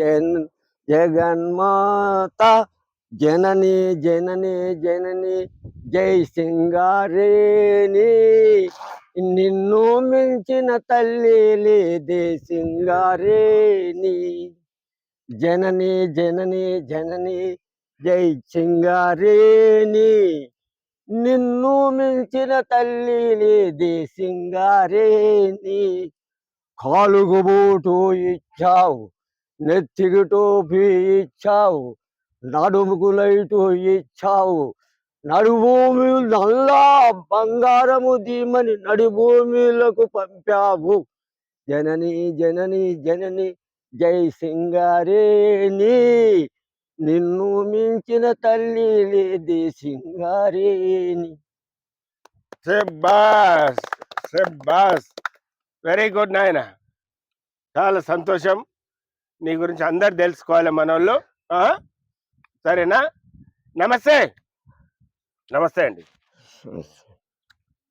జన్ జగన్మాత. జనని జనని జనని జై సింగారేణి. నిన్ను మించిన తల్లి లేదే సింగారేణి. జనని జనని జనని జై సింగారేణి. నిన్ను మించిన తల్లి లేదే సింగారేణి. కాలుగుబూటు ఇచ్చావు నెత్తికి టోపీ ఇచ్చావు నడుముకు లైటు ఇచ్చావు. నడుభూమి నల్లా బంగారము దీమని నడిభూమిలకు పంపావు. జనని జనని జనని జై సింగారేణి నిన్ను మించిన తల్లి లేది సింగారేణి సెబ్బాస్ సెబ్బాస్ వెరీ గుడ్ నాయన. చాలా సంతోషం. నీ గురించి అందరు తెలుసుకోవాలి మనోళ్ళు. సరేనా? నమస్తే. నమస్తే అండి.